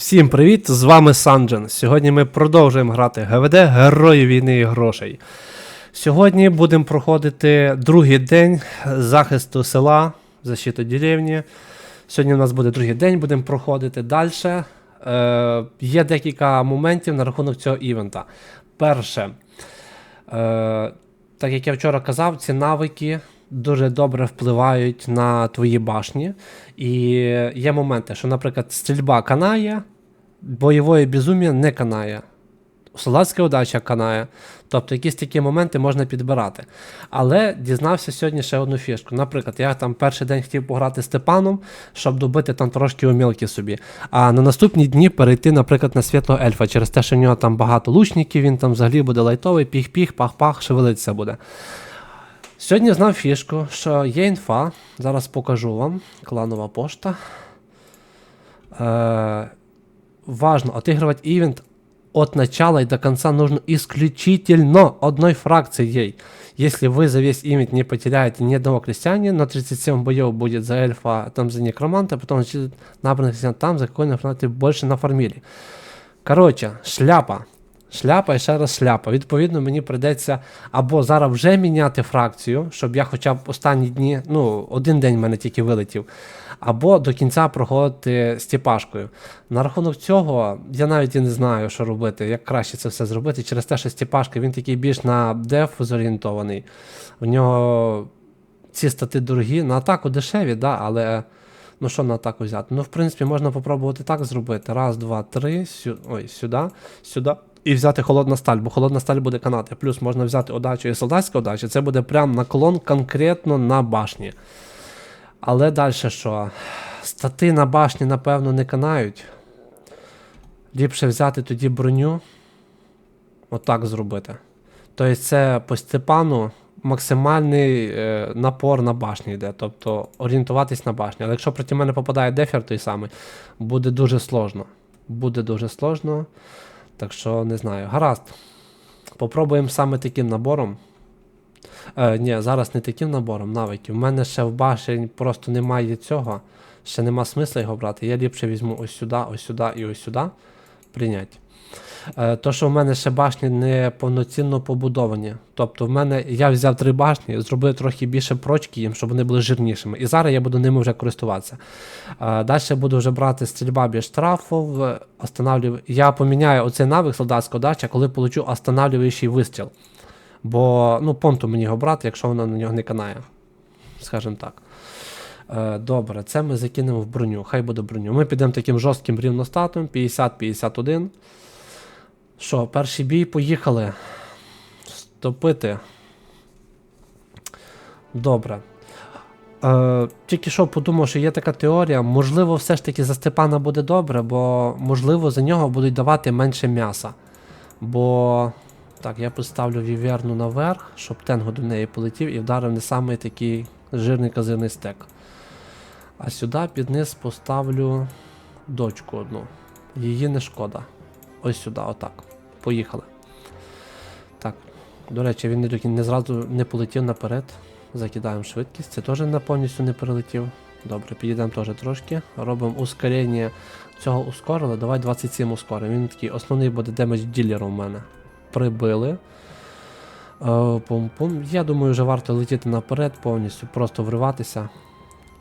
Всім привіт! З вами Санджен. Сьогодні ми продовжуємо грати ГВД Герої війни і грошей. Сьогодні будемо проходити другий день захисту села, защиту деревні. Сьогодні у нас буде другий день, будемо проходити далі. Е, є декілька моментів на рахунок цього івента. Перше, е, так як я вчора казав, ці навики дуже добре впливають на твої башні. І є моменти, що, наприклад, стрільба канає, бойової безум'я не канає. Солдатська удача канає. Тобто якісь такі моменти можна підбирати. Але дізнався сьогодні ще одну фішку. Наприклад, я там перший день хотів пограти Степаном, щоб добити там трошки умілки собі. А на наступні дні перейти, наприклад, на світлого ельфа через те, що в нього там багато лучників, він там взагалі буде лайтовий, піх-піх, пах-пах, шевелитися буде. Сьогодні знав фішку, що є інфа. Зараз покажу вам. Кланова пошта. Е, важно отыгрывать ивент от начала и до конца нужно исключительно одной фракцией. Если вы за весь ивент не потеряете ни одного крестьянина, на 37 боев будет за эльфа, там за некроманта, потом значит, набранных крестьян там, за какой фронте больше нафармили. Коротше, шляпа. Шляпа і ще раз шляпа. Відповідно, мені прийдеться або зараз вже міняти фракцію, щоб я хоча б останні дні, ну, один день в мене тільки вилетів, або до кінця проходити стіпашкою. На рахунок цього я навіть і не знаю, що робити, як краще це все зробити. Через те, що стіпашка він такий більш на деф зорієнтований. В нього ці стати дорогі, на атаку дешеві, да, але. Ну, що на атаку взяти? Ну, в принципі, можна попробувати так зробити. Раз, два, три, сю... ой, сюди, сюди. І взяти холодна сталь, бо холодна сталь буде канати. Плюс можна взяти удачу і солдатську удачу. Це буде прям наклон конкретно на башні. Але далі що? Стати на башні, напевно, не канають. Ліпше взяти тоді броню. Отак зробити. Тобто це по Степану максимальний е, напор на башні йде. Тобто орієнтуватись на башню. Але якщо проти мене попадає дефер той самий, буде дуже сложно. Буде дуже сложно. Так що не знаю. Гаразд. Попробуємо саме таким набором. Е, ні, зараз не таким набором навиків. У мене ще в башень просто немає цього. Ще нема смисла його брати. Я ліпше візьму ось сюди, ось сюди і ось сюди. Прийнять. Е, то, що в мене ще башні не повноцінно побудовані. Тобто, в мене я взяв три башні, зробив трохи більше прочки їм, щоб вони були жирнішими. І зараз я буду ними вже користуватися. Е, далі буду вже брати стрільба е, Останавлюв... Я поміняю оцей навик солдатського дача, коли получу останавлюючий вистріл. Бо ну, понту мені його брати, якщо воно на нього не канає. Скажімо так. Е, Добре, це ми закинемо в броню. Хай буде броню. Ми підемо таким жорстким рівностатом 50-51. Що, перший бій, поїхали. Стопити. Добре. Е, тільки що подумав, що є така теорія. Можливо, все ж таки за Степана буде добре, бо можливо за нього будуть давати менше м'яса. Бо. Так, я поставлю віверну наверх, щоб тенго до неї полетів і вдарив не самий такий жирний казирний стек. А сюди під низ поставлю дочку одну. Її не шкода. Ось сюди, отак. Поїхали. Так. До речі, він не, зразу не полетів наперед. Закидаємо швидкість. Це теж не повністю не перелетів. Добре, підійдемо теж трошки. Робимо ускорення. Цього ускорили. Давай 27 ускоримо. Він такий основний буде демедж ділер у мене. Прибили. Е, Пум-пум. Я думаю, вже варто летіти наперед, повністю, просто вриватися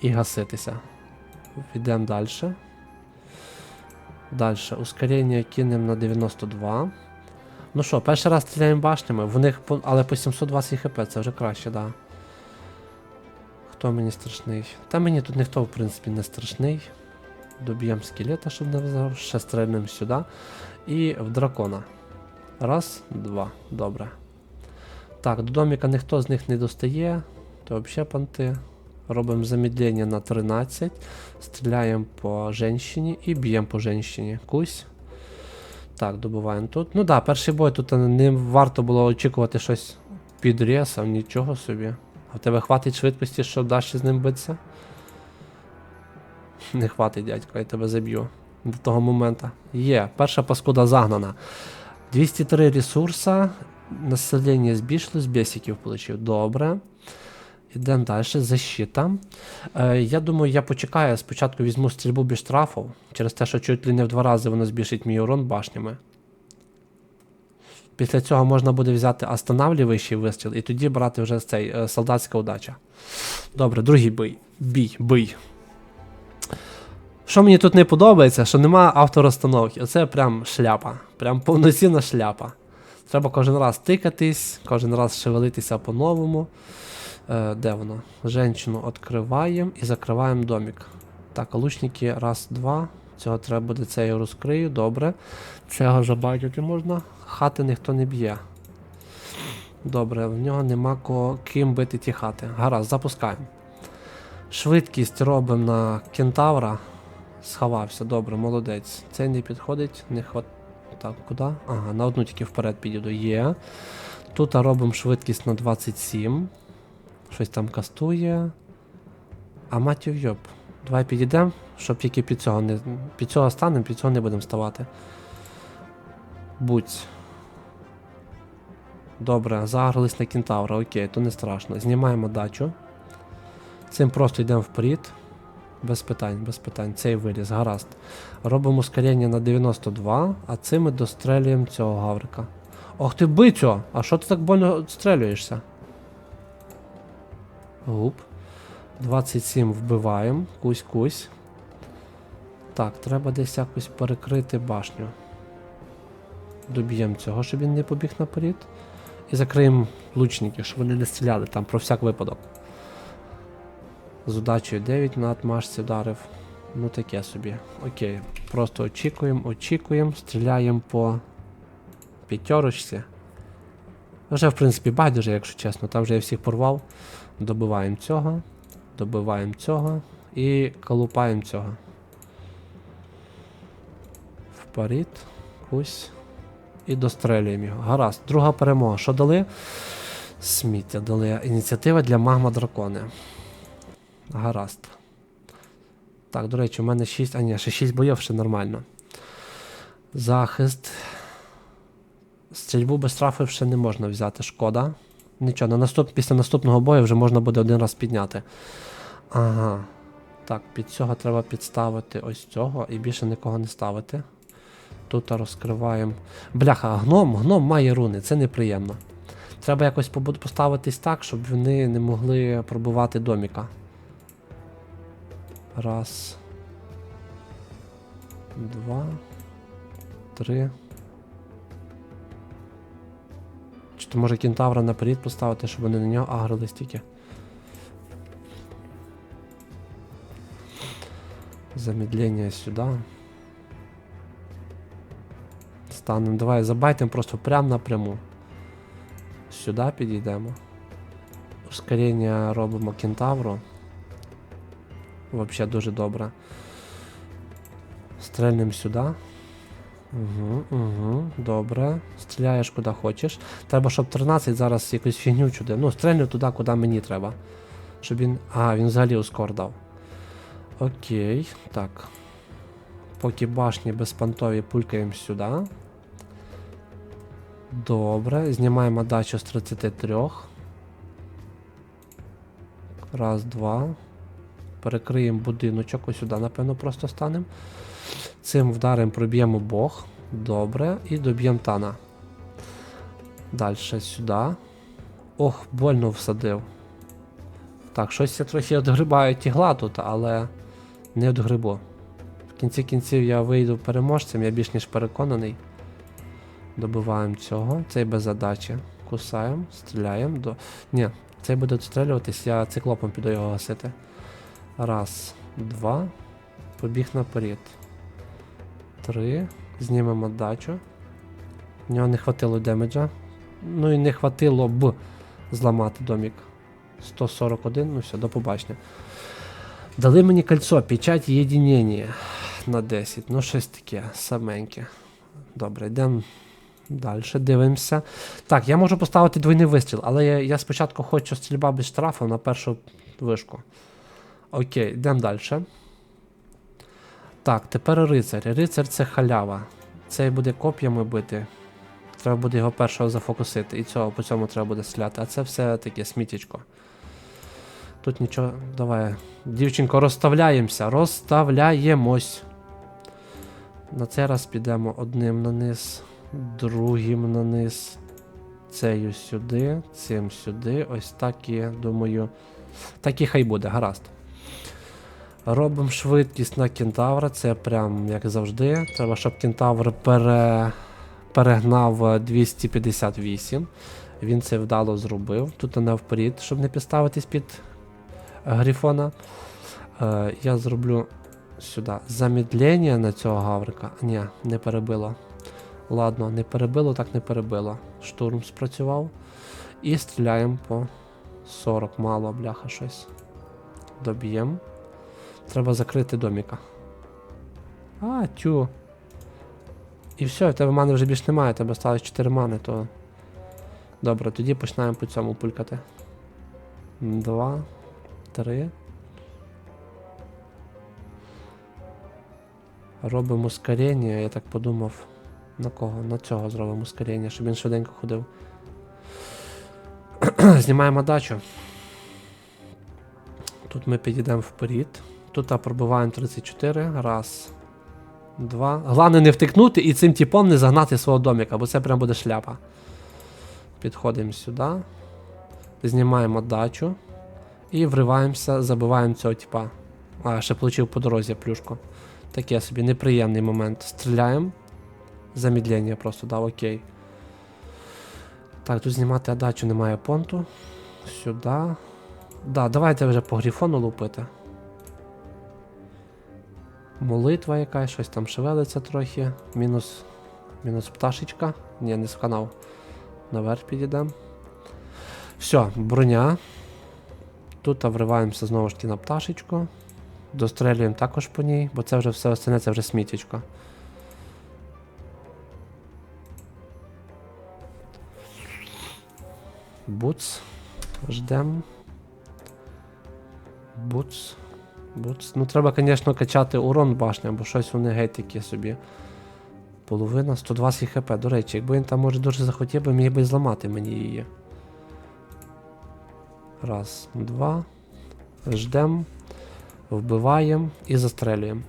і гаситися. Йдемо далі. Далі. Ускорення кинемо на 92. Ну що, перший раз стріляємо башнями, в них але по 720 хп, це вже краще, да. Хто мені страшний? Та мені тут ніхто, в принципі, не страшний. Доб'ємо скелета, щоб не взяв. Ще стрельнемо сюди. І в дракона. Раз, два. Добре. Так, до доміка ніхто з них не достає. То взагалі панти. Робимо замедлення на 13. Стріляємо по женщині і б'ємо по женщині. Кусь. Так, добуваємо тут. Ну так, да, перший бой тут не варто було очікувати щось під ресом, нічого собі. А в тебе хватить швидкості, щоб далі з ним битися? Не хватить, дядько, я тебе заб'ю. До того моменту. Є, перша паскуда загнана. 203 ресурса. Населення збільшилось, бесиків получив. Добре. Ідемо далі. Защита. Е, я думаю, я почекаю. Спочатку візьму стрільбу без штрафу. Через те, що чуть ли не в два рази воно збільшить мій урон башнями. Після цього можна буде взяти останавливаючий вистріл і тоді брати вже цей е, солдатська удача. Добре, другий бій. Бій, бий. Що мені тут не подобається, що нема авторозстановки. Оце прям шляпа. Прям повноцінна шляпа. Треба кожен раз тикатись, кожен раз шевелитися по-новому. Е, де воно? Женщину відкриваємо і закриваємо домик. Так, лучники раз, два. Цього треба буде це я розкрию, добре. Цього забайтити можна. Хати ніхто не б'є. Добре, в нього нема ким бити ті хати. Гаразд, запускаємо. Швидкість робимо на кентавра. Сховався, добре, молодець. Цей не підходить, не хват. Так, куди? Ага, на одну тільки вперед підійду. Є. Тут робимо швидкість на 27. Щось там кастує. А матів йоп. Давай підійдемо, щоб тільки під цього не. Під цього станемо, під цього не будемо ставати. Будь. Добре, загрались на кентавра, окей, то не страшно. Знімаємо дачу. Цим просто йдемо вперед. Без питань, без питань. Цей виліз, гаразд. Робимо ускорення на 92, а цим ми дострелюємо цього гаврика. Ох ти бицьо! А що ти так больно відстрелюєшся? Гуп. 27 вбиваємо. Кусь-кусь. Так, треба десь якось перекрити башню. Доб'ємо цього, щоб він не побіг наперед. І закриємо лучників, щоб вони не стріляли там про всяк випадок. З удачею 9 на отмашці вдарив. Ну таке собі. Окей. Просто очікуємо, очікуємо, стріляємо по п'ятерочці. Вже, в принципі, байдуже, якщо чесно. Там вже я всіх порвав. Добиваємо цього. Добиваємо цього. І колупаємо цього. Вперед. Ось. І дострелюємо його. Гаразд. Друга перемога. Що дали? Сміття дали. Ініціатива для магма дракони. Гаразд. Так, до речі, у мене 6. А ні, ще 6 боїв ще нормально. Захист. Стрільбу без штрафів ще не можна взяти, шкода. Нічого, на наступ... після наступного бою вже можна буде один раз підняти. Ага. Так, під цього треба підставити ось цього і більше нікого не ставити. Тут розкриваємо. Бляха, гном, гном має руни, це неприємно. Треба якось поставитись так, щоб вони не могли пробувати доміка. Раз. Два. Три. Чи то може кентавра наперед поставити, щоб вони на нього агрились тільки. Замедлення сюди. Станемо. Давай забайтимо просто прямо напряму. Сюди підійдемо. Ускорення робимо кентавру. Вообще дуже добре. Стрельнемо сюди. Угу, угу, добре. Стріляєш куди хочеш. Треба, щоб 13 зараз якусь фігню чуде. Ну, стрельну туди, куди мені треба. Щоб він. А, він взагалі ускор дав. Окей, так. Поки башні безпантові пулькаємо сюди. Добре. Знімаємо дачу з 33. Раз, два. Перекриємо будиночок, ось сюди, напевно, просто станемо. Цим вдаром проб'ємо бог. Добре. І доб'ємо тана. Далі сюди. Ох, больно всадив. Так, щось я трохи відгрибаю тігла тут, але не відгрибу. В кінці кінців я вийду переможцем, я більш ніж переконаний. Добиваємо цього. Цей без задачі. Кусаємо, стріляємо. До... Ні, цей буде відстрілюватись, я циклопом піду його гасити. Раз, два. Побіг наперед. Знімемо дачу. В нього не хватило демеджа. Ну і не хватило б зламати домік. 141, ну все, до побачення. Дали мені кольцо, печать єдинення на 10. Ну, щось таке, саменьке. Добре, йдемо далі, дивимося. Так, я можу поставити двойний вистріл, але я, я спочатку хочу стрільба без штрафу на першу вишку. Окей, йдемо далі. Так, тепер рицар. Рицар це халява. Цей буде коп'ями бити. Треба буде його першого зафокусити. І цього по цьому треба буде стріляти. А це все таке сміттячко. Тут нічого. Давай. Дівчинко, розставляємося. Розставляємось. На цей раз підемо одним на низ, другим на низ. Цею сюди, цим сюди. Ось так і, думаю. Так і хай буде, гаразд. Робимо швидкість на кентавра. Це прям як завжди. Треба, щоб кентавр пере... перегнав е, 258. Він це вдало зробив. Тут не вперед, щоб не підставитись під е, грифона. Е, я зроблю сюди замедлення на цього гаврика. Ні, не перебило. Ладно, не перебило, так не перебило. Штурм спрацював. І стріляємо по 40. Мало, бляха, щось. Доб'ємо. Треба закрити доміка. А, тю. І все, в тебе мани вже більш немає, тебе сталося 4 мани, то. Добре, тоді починаємо по цьому пулькати. Два, три. Робимо ускорення, я так подумав. На кого? На цього зробимо ускорення, щоб він швиденько ходив. Знімаємо дачу. Тут ми підійдемо вперед. Тут пробиваємо 34. Раз. Два. Головне не втикнути і цим типом не загнати свого доміка, бо це прям буде шляпа. Підходимо сюди. Знімаємо дачу. І вриваємося, забиваємо цього типа. А, ще получив по дорозі плюшку. Таке собі неприємний момент. Стріляємо. Замідлення просто дав, окей. Так, тут знімати дачу немає понту. Сюди. Да, давайте вже по грифону лупити. Молитва якась, щось там шевелиться трохи. Мінус. Мінус пташечка. Ні, не сканав. Наверх підійдемо. Все, броня. Тут вриваємося знову ж таки на пташечку. Дострелюємо також по ній, бо це вже все остальне, це вже смітічко. Буц. Ждем. Буц. Буц. Ну треба, звісно, качати урон башня, бо щось вони геть такі собі. Половина 120 хп. До речі, якби він там може дуже захотів би, міг би зламати мені її. Раз, два. Ждем. Вбиваємо і застрелюємо.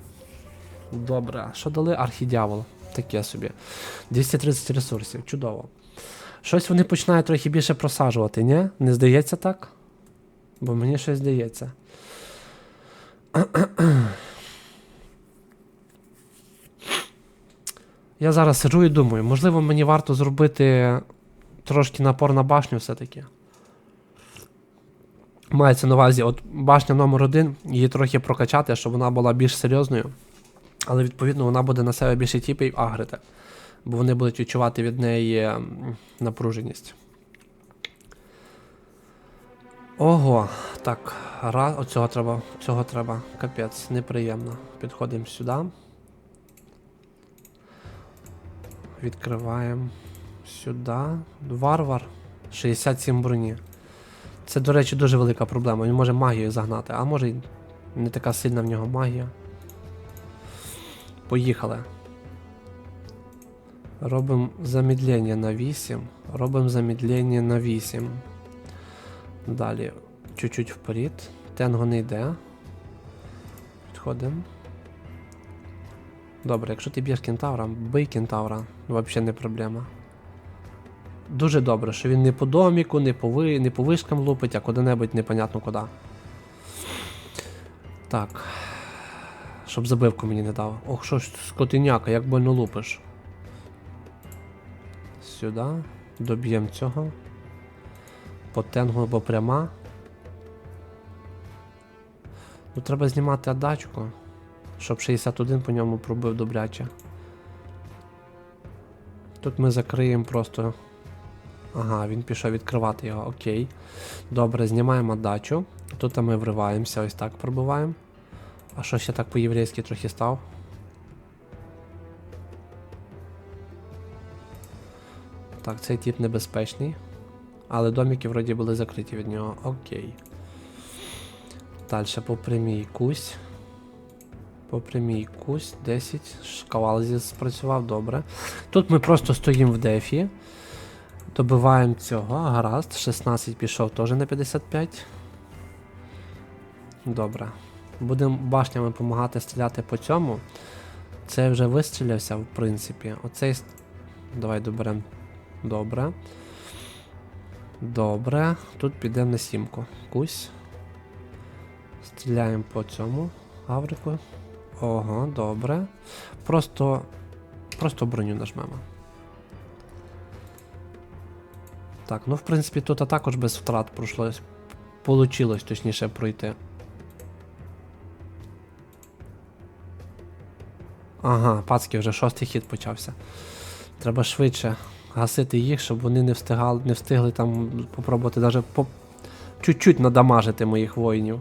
Добре, що дали архідявол? Таке собі. 230 ресурсів, чудово. Щось вони починають трохи більше просаджувати, ні? Не здається так? Бо мені щось здається. Я зараз сиджу і думаю, можливо, мені варто зробити трошки напор на башню все-таки. Мається на увазі, от башня номер один, її трохи прокачати, щоб вона була більш серйозною. Але відповідно вона буде на себе більше тіпів агрити. Бо вони будуть відчувати від неї напруженість. Ого, так, раз, оцього треба, цього треба, капець, неприємно. Підходимо сюди. Відкриваємо сюди. Варвар. 67 броні. Це, до речі, дуже велика проблема. Він може магію загнати, а може й не така сильна в нього магія. Поїхали. Робимо замедлення на 8. Робимо замедлення на 8. Далі. Чуть-чуть вперед. Тенго не йде. Підходимо. Добре, якщо ти б'єш кентавра, бий кентавра. Взагалі не проблема. Дуже добре, що він не по доміку, не по, ви, не по вишкам лупить, а куди-небудь непонятно куди. Так. Щоб забивку мені не дав. Ох, що ж скотиняка, як больно лупиш. Сюди. Доб'ємо цього. По тенгу або пряма. Ну треба знімати адачку. Щоб 61 по ньому пробив добряче. Тут ми закриємо просто. Ага, він пішов відкривати його, окей. Добре, знімаємо дачу. Тут ми вриваємося, ось так пробиваємо. А що ще так по-єврейськи трохи став? Так, цей тип небезпечний. Але домики вроді були закриті від нього. Окей. Далі по прямій кусь. По прямій кусь 10. Шкавал зі спрацював добре. Тут ми просто стоїмо в дефі. Добиваємо цього. Гаразд. 16 пішов теж на 55. Добре. Будемо башнями допомагати стріляти по цьому. Це вже вистрілявся, в принципі. Оцей. Давай доберемо. Добре. Добре. Тут підемо на сімку. Кусь. Стріляємо по цьому. Гаврику. Ого, добре. Просто. Просто броню нажмемо. Так, ну в принципі тут також без втрат пройшлось. Получилось точніше пройти. Ага, пацки вже шостий хід почався. Треба швидше гасити їх, щоб вони не встигали, не встигли там попробувати навіть по... чуть-чуть надамажити моїх воїнів,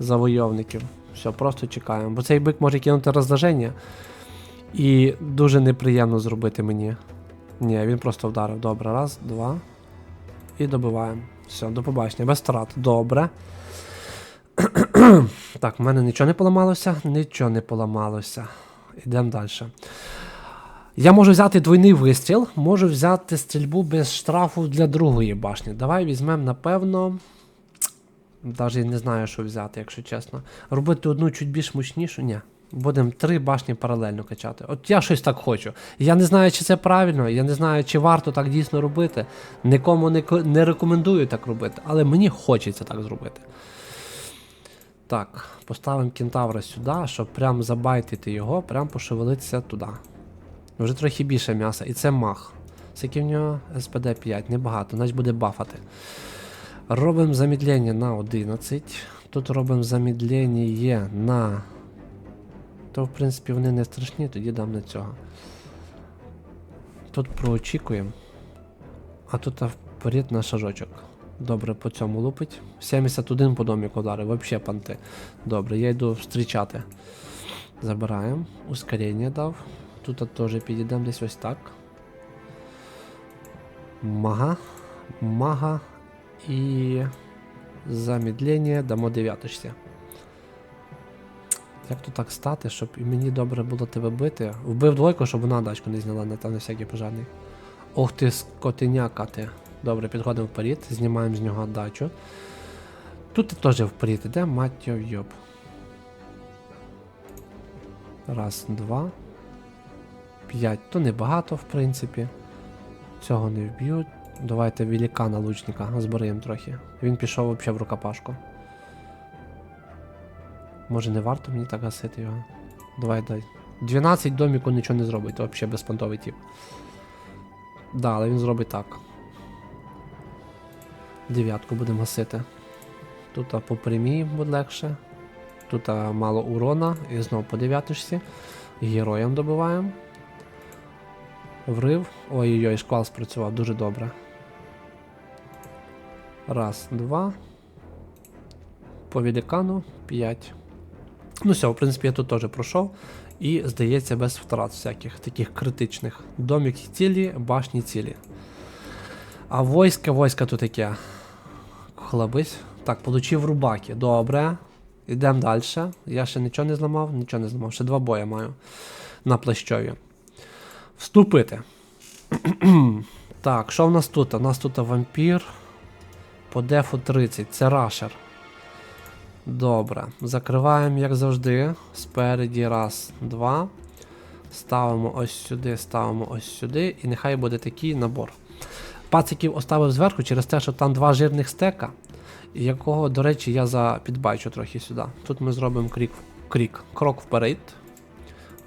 завойовників. Все, просто чекаємо. Бо цей бик може кинути роздраження. І дуже неприємно зробити мені. Ні, він просто вдарив. Добре, раз, два. І добиваємо. Все, до побачення. Без втрат. Добре. так, в мене нічого не поламалося, нічого не поламалося. Йдемо далі. Я можу взяти двойний вистріл, можу взяти стрільбу без штрафу для другої башні. Давай візьмемо, напевно. Навіть не знаю, що взяти, якщо чесно. Робити одну чуть більш мощнішу? Ні. Будемо три башні паралельно качати. От я щось так хочу. Я не знаю, чи це правильно, я не знаю, чи варто так дійсно робити. Нікому не, не рекомендую так робити, але мені хочеться так зробити. Так, поставимо кентавра сюди, щоб прям забайтити його, прям пошевелитися туди. Вже трохи більше м'яса, і це мах. Скільки в нього СПД 5, небагато, значить буде бафати. Робимо замідлення на 11. Тут робимо замідлення на. То, в принципі, вони не страшні, тоді дам на цього. Тут проочікуємо. А тут вперед на шажочок. Добре, по цьому лупить. 71 по доміку удари, вообще панти. Добре, я йду зустрічати. Забираємо. Ускорення дав. Тут теж підійдемо десь ось так. Мага. Мага. І замедлення дамо дев'яточці. Як тут так стати, щоб і мені добре було тебе бити? Вбив двойку, щоб вона дачку не зняла на там на всякий пожарний. Ох ти, скотиняка ти. Добре, підходимо вперед, знімаємо з нього дачу. Тут ти теж вперед іде, мать йоб. Раз, два. П'ять. То небагато, в принципі. Цього не вб'ють. Давайте великана лучника зберемо трохи. Він пішов взагалі в рукопашку. Може не варто мені так гасити його. Давай дай. 12 доміку нічого не зробить, взагалі безпонтовий тип. Да, але він зробить так. Дев'ятку будемо гасити. Тут по прямій буде легше. Тут мало урона і знову по дев'яточці. Героям добиваємо. Врив. Ой-ой-ой, шквал спрацював дуже добре. Раз, два. По великану 5. Ну все, в принципі, я тут теж пройшов. І, здається, без втрат всяких таких критичних. Домик цілі, башні цілі. А войська, войська тут таке. Хлабись. Так, получив рубаки. Добре. Йдемо далі. Я ще нічого не зламав, нічого не зламав. Ще два бої маю на плащові. Вступити. так, що в нас тут? У нас тут вампір. По дефу 30. Це рашер. Добре. Закриваємо, як завжди. Спереді. Раз, два. Ставимо ось сюди, ставимо ось сюди. І нехай буде такий набор. Пациків оставив зверху через те, що там два жирних стека, якого, до речі, я запідбачу трохи сюди. Тут ми зробимо крік, крік, крок вперед.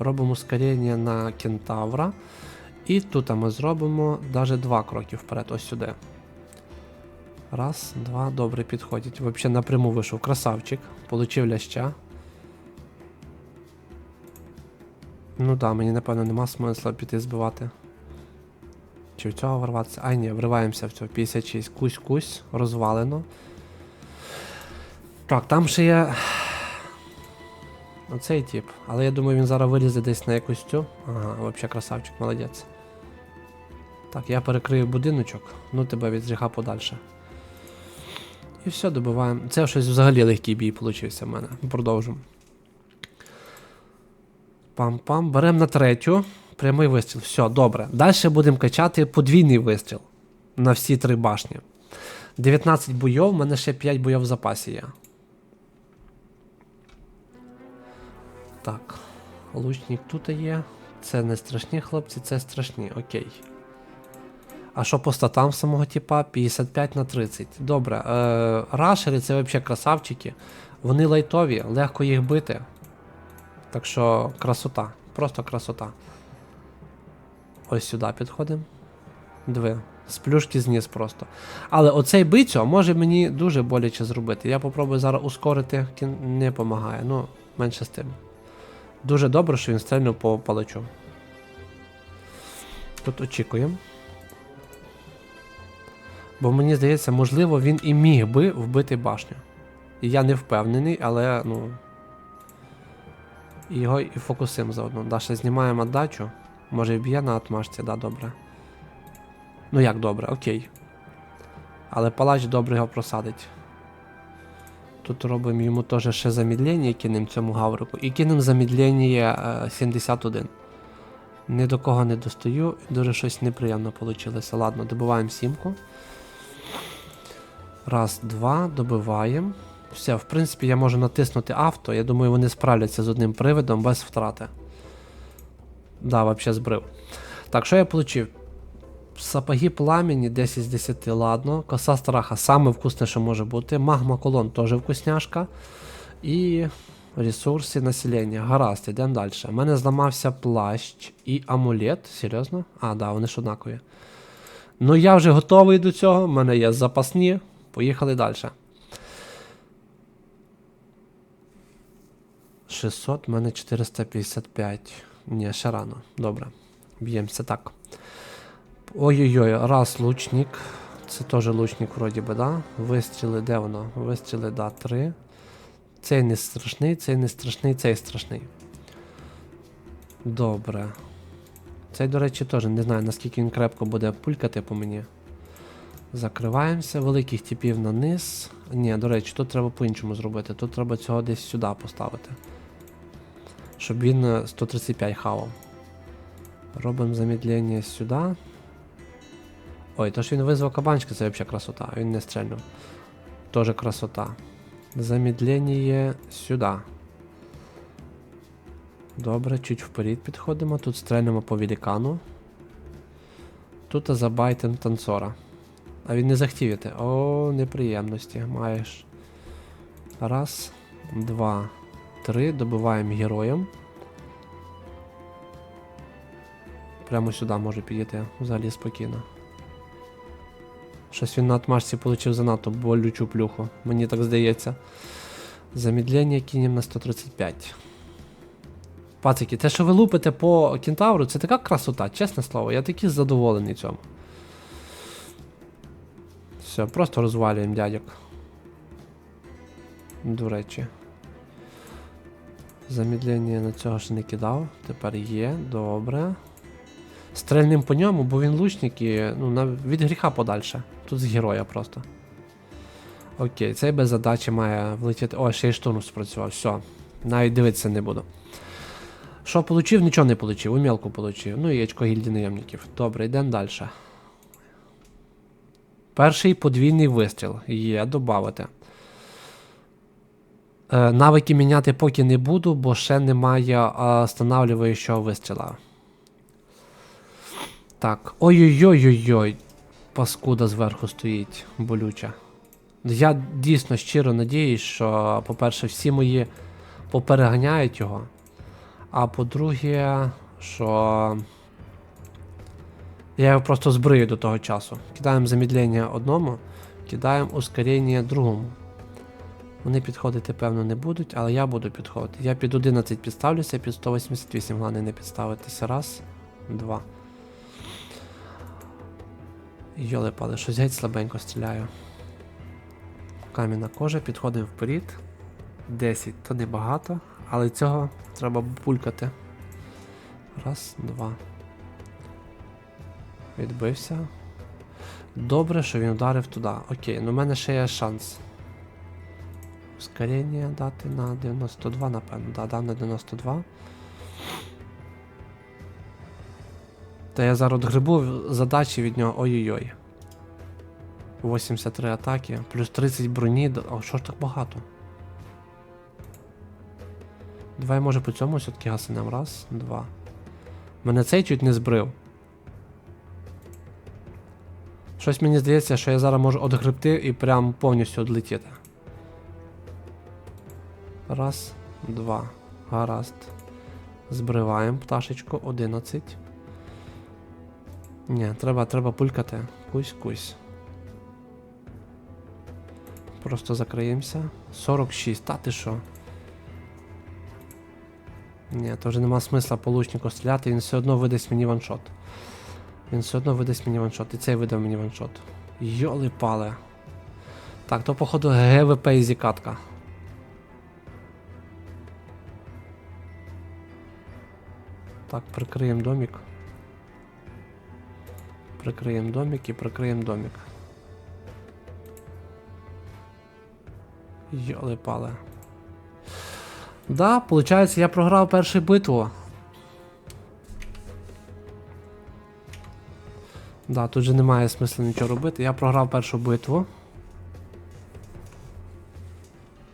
Робимо ускорення на кентавра. І тут ми зробимо навіть два кроки вперед, ось сюди. Раз, два, добре підходять. Взагалі напряму вийшов. Красавчик. Получив ляща. Ну да, мені напевно нема смисла піти збивати. Чи в цього вирватися? Ай ні, вриваємося в цього 56. Кусь-кусь, розвалено. Так, там ще є. Оцей тип. Але я думаю, він зараз вилізе десь на якусь цю. Ага, взагалі красавчик, молодець. Так, я перекрию будиночок, ну тебе від гріха подальше. І все, добиваємо. Це щось взагалі легкий бій получився в мене. Продовжимо. Пам-пам. Беремо на третю. Прямий вистріл. Все, добре. Далі будемо качати подвійний вистріл на всі три башні. 19 бойов, в мене ще 5 бойов в запасі є. Так. Лучник тут є. Це не страшні хлопці, це страшні, окей. А що по статам самого типа? 55 на 30. Добре. Е, рашери це взагалі красавчики. Вони лайтові, легко їх бити. Так що красота. Просто красота. Ось сюди підходимо. Диви. З плюшки зніс просто. Але оцей бицьо може мені дуже боляче зробити. Я попробую зараз ускорити, не допомагає. Ну, менше з тим. Дуже добре, що він стрельнув по палачу. Тут очікуємо. Бо мені здається, можливо, він і міг би вбити башню. І я не впевнений, але ну. І Його і фокусим заодно. Даша знімаємо отдачу. Може вб'є на отмашці, да, добре. Ну як добре, окей. Але палач добре його просадить. Тут робимо йому теж ще замідлення, кинемо цьому гаврику. І кинемо замідлення е, 71. Ні до кого не достаю, дуже щось неприємно вийшло. Ладно, добиваємо сімку. Раз, два, добиваємо. Все, в принципі, я можу натиснути авто. Я думаю, вони справляться з одним привидом без втрати. Да, взагалі збрив. Так, що я отримав? Сапоги пламені 10 з 10, ладно. Коса страха саме вкусне, що може бути. Магма колон теж вкусняшка. І ресурси населення. Гаразд, йдемо далі. У мене зламався плащ і амулет. Серйозно? А, да, вони ж однакові. Ну я вже готовий до цього. У мене є запасні. Поїхали далі. 600, у мене 455. Ні, ще рано. Добре. Б'ємося так. Ой-ой-ой, раз лучник. Це теж лучник, вроді би, да? Вистріли, де воно? Вистріли, да, три. Цей не страшний, цей не страшний, цей страшний. Добре. Цей, до речі, теж не знаю, наскільки він крепко буде пулькати по мені. Закриваємося, великих типів на низ. Ні, до речі, тут треба по-іншому зробити. Тут треба цього десь сюди поставити. Щоб він е, 135 хавав. Робимо замедлення сюди. Ой, то ж він визвав кабанчика, це взагалі красота, він не стрельнув. Тоже красота. Замедлення сюди. Добре, чуть вперед підходимо. Тут стрельнемо по великану. Тут забайтен танцора. А він не захотів іти. О, неприємності. Маєш. Раз, два, три. Добиваємо героєм. Прямо сюди може підійти, взагалі спокійно. Щось він на отмашці отримав занадто болючу плюху, мені так здається. Замідлення кинем на 135. Пацики, те, що ви лупите по кентавру, це така красота, чесне слово, я такий задоволений цьому. Все, просто розвалюємо дядьок. До речі. Замідлення на цього ж не кидав. Тепер є, добре. Стрельним по ньому, бо він лучник і ну, від гріха подальше. Тут з героя просто. Окей, цей без задачі має влетіти. О, ще й штурм спрацював. Все. Навіть дивитися не буду. Що получив? Нічого не получив, умілку получив. Ну і очко гільдії наємників. Добре, йдемо далі. Перший подвійний вистріл. Є, добавити. Е, навики міняти поки не буду, бо ще немає встановлюючого вистріла. Так. Ой-ой-ой-ой-ой. Паскуда зверху стоїть, болюча. Я дійсно щиро надіюсь, що, по-перше, всі мої попереганяють його. А по-друге, що. Я його просто збрию до того часу. Кидаємо замедлення одному, кидаємо ускорення другому. Вони підходити, певно, не будуть, але я буду підходити. Я під 11 підставлюся, під 188, головне не підставитися. Раз, два. Йоли пали, щось геть слабенько стріляю. Кам'яна кожа, підходимо вперед. 10, то небагато, але цього треба пулькати. Раз, два. Відбився. Добре, що він вдарив туди. Окей, ну в мене ще є шанс. Ускорення дати на 92, напевно. Да, дав на 92. Та я зараз грибу задачі від нього. Ой-ой-ой. 83 атаки, плюс 30 броні. О, що ж так багато? Давай, може, по цьому все-таки гасинем. Раз, два. Мене цей чуть не збрив. Щось мені здається, що я зараз можу одгребти і прям повністю одлетіти. Раз, два. Гаразд. Збриваємо пташечку 11. Ні, треба, треба пулькати. Кусь, кусь. Просто закриємося. 46, та ти що? Ні, то вже нема смисла по лучнику стріляти, він все одно видасть мені ваншот. Він все одно видасть мені ваншот. І цей видав мені ваншот. Йоли пале. Так, то походу ГВП і зікатка. Так, прикриємо домик. Прикриємо домик і прикриємо домик. Йоли пале. Да, получається, я програв першу битву. Да, тут же немає смисла нічого робити. Я програв першу битву.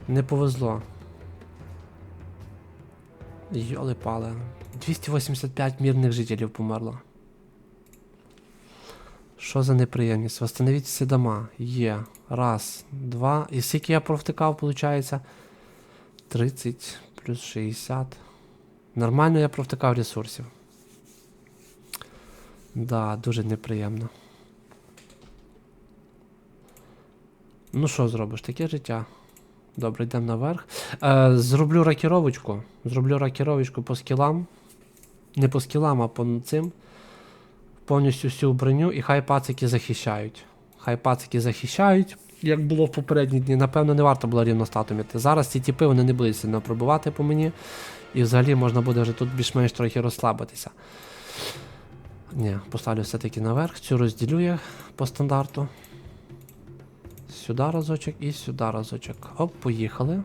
Не повезло. Йоли пале. 285 мирних жителів померло. Що за неприємність? Восстановіть всі дома. Є. Раз, два. І скільки я провтикав, виходить? 30 плюс 60. Нормально я провтикав ресурсів. Да, дуже неприємно. Ну що зробиш? Таке життя. Добре, йдемо наверх. Е, зроблю ракіровочку. Зроблю ракіровочку по скілам. Не по скілам, а по цим. Повністю всю броню і хай пацики захищають. Хай пацики захищають, як було в попередні дні. Напевно, не варто було рівно стату мити. Зараз ці тіпи вони не будуть сильно пробувати по мені. І взагалі можна буде вже тут більш-менш трохи розслабитися. Ні, поставлю все-таки наверх. Цю розділю я по стандарту. Сюди разочок і сюди разочок. Оп, поїхали.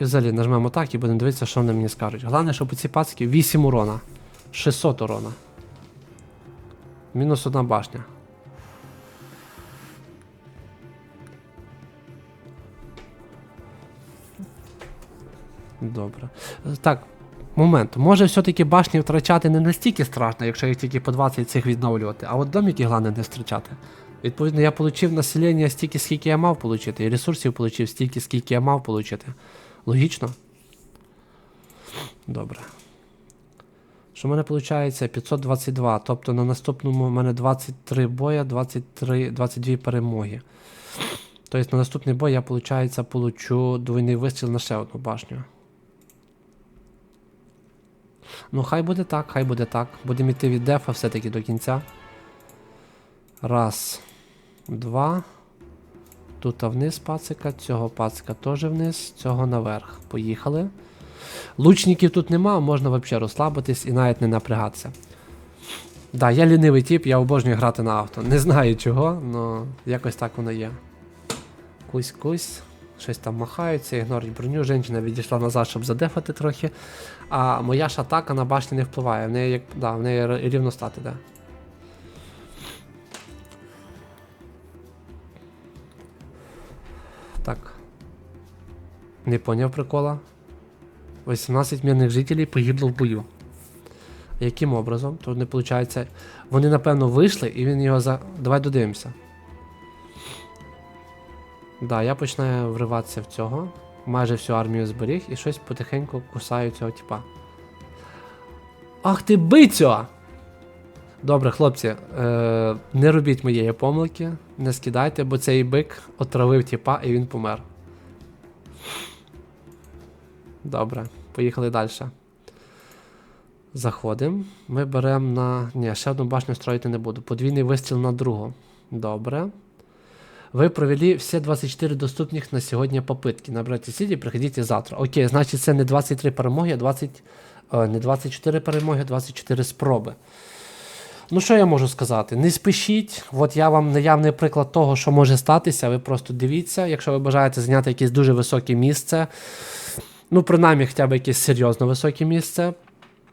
І взагалі нажмемо так і будемо дивитися, що вони мені скажуть. Головне, щоб у ці пацики 8 урона. 600 урона. Мінус одна башня. Добре. Так, момент. Може все-таки башні втрачати не настільки страшно, якщо їх тільки по 20 цих відновлювати, а от домики головне не втрачати. Відповідно, я отримав населення стільки, скільки я мав отримати, і ресурсів отримав стільки, скільки я мав отримати. Логічно? Добре. Що в мене виходить 522. Тобто на наступному в мене 23 боя, 23, 22 перемоги. Тобто на наступний бой я, виходить, получу двойний вистріл на ще одну башню. Ну, хай буде так, хай буде так. Будемо йти від дефа все-таки до кінця. Раз, два. Тут вниз пацика, цього пацика теж вниз, цього наверх. Поїхали. Лучників тут нема, можна взагалі розслабитись і навіть не напрягатися. Да, я лінивий тип, я обожнюю грати на авто. Не знаю чого, але якось так воно є. Кусь-кусь. Щось там махаються, ігнорить броню. Жінка відійшла назад, щоб задефати трохи. А моя ж атака на башню не впливає. В неї як. Да, в неї рівно стати, да. Так. Не поняв прикола. 18 мирних жителів погибло в бою. Яким образом? Тут не виходить. Вони, напевно, вийшли і він його за. Давай додивимося. Да, я починаю вриватися в цього. Майже всю армію зберіг і щось потихеньку кусаю цього типа. Ах ти бицьо! Добре, хлопці, е, не робіть моєї помилки, не скидайте, бо цей бик отравив тіпа і він помер. Добре, поїхали далі. Заходимо. Ми беремо на. Ні, ще одну башню строїти не буду. Подвійний вистріл на другу. Добре. Ви провели всі 24 доступних на сьогодні попитки. Набрати сіді, приходіть завтра. Окей, значить це не 23 перемоги, а 20, е, не 24 перемоги, а 24 спроби. Ну, що я можу сказати? Не спішіть. От я вам наявний приклад того, що може статися. Ви просто дивіться, якщо ви бажаєте зайняти якесь дуже високе місце, ну, принаймні, хоча б якесь серйозно високе місце.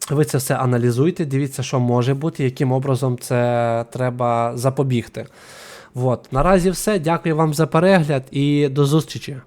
Ви це все аналізуйте, дивіться, що може бути, яким образом це треба запобігти. От, наразі все. Дякую вам за перегляд і до зустрічі.